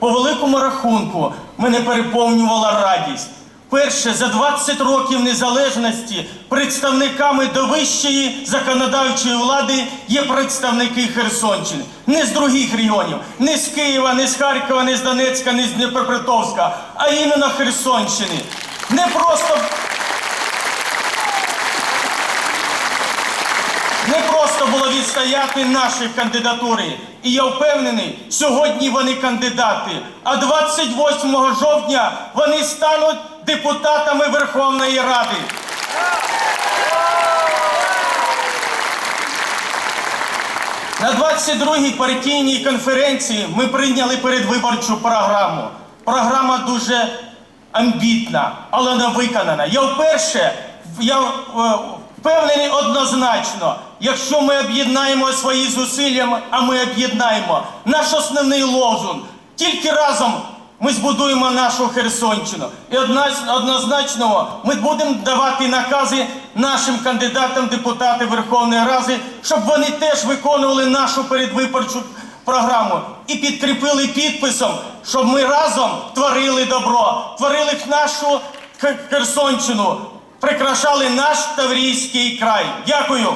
По великому рахунку мене переповнювала радість. Перше, за 20 років незалежності представниками до вищої законодавчої влади є представники Херсонщини. Не з других регіонів, не з Києва, не з Харкова, не з Донецька, не з Дніпропетровська, а іменно Херсонщини. Не просто Не просто відстояти наші кандидатури. І я впевнений, сьогодні вони кандидати, а 28 жовтня вони стануть депутатами Верховної Ради. На 22-й партійній конференції ми прийняли передвиборчу програму. Програма дуже амбітна, але не виконана. Я вперше я е, впевнений однозначно, якщо ми об'єднаємо свої зусилля, а ми об'єднаємо наш основний лозунг. Тільки разом ми збудуємо нашу Херсонщину. І однозначно ми будемо давати накази нашим кандидатам депутати Верховної Ради, щоб вони теж виконували нашу передвиборчу програму і підкріпили підписом, щоб ми разом творили добро, творили нашу Херсонщину, прикрашали наш Таврійський край. Дякую.